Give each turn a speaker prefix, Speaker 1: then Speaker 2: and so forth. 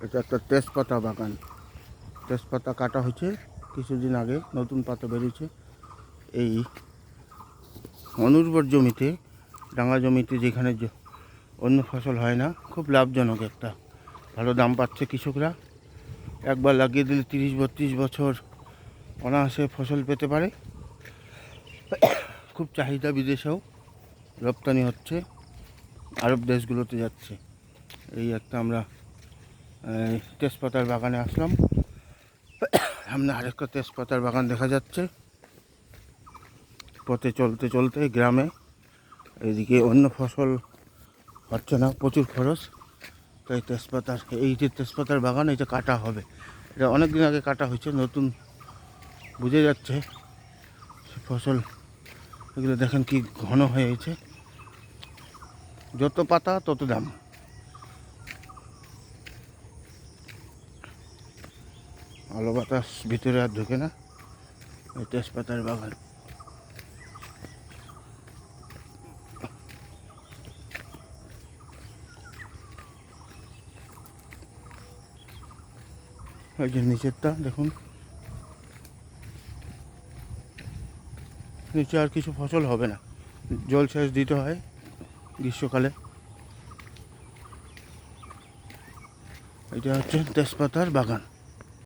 Speaker 1: এটা একটা তেজপাতা বাগান। তেজপাতা কাটা হয়েছে কিছুদিন আগে, নতুন পাতা বেরিয়েছে। এই অনুর্বর জমিতে, ডাঙা জমিতে যেখানে অন্য ফসল হয় না, খুব লাভজনক একটা। ভালো দাম পাচ্ছে কৃষকরা। একবার লাগিয়ে দিলে তিরিশ, বত্রিশ বছর অনায়াসে ফসল পেতে পারে। খুব চাহিদা বিদেশেও রপ্তানি হচ্ছে। আরব দেশগুলোতে যাচ্ছে। এই একটা আমরা তেজপাতার বাগানে আসলাম। সামনে আরেকটা তেজপাতার বাগান দেখা যাচ্ছে। পথে চলতে চলতে গ্রামে এদিকে অন্য ফসল হচ্ছে না, প্রচুর খরচ। তাই তেজপাতার, এই যে তেজপাতার বাগান এটা কাটা হবে, এটা অনেক দিন আগে কাটা হয়েছে, নতুন বুঝে যাচ্ছে। ফসল, এগুলো দেখেন কি ঘন হয়েছে যত পাতা, তত দাম। আলো বাতাস ভিতরে আর ঢোকে না। এই তেজপাতার বাগান। এই যে নিচেরটা, দেখুন। নিচে আর কিছু ফসল হবে না। জল সেচ দিতে হয় গ্রীষ্মকালে। এটা হচ্ছে তেজপাতার বাগান।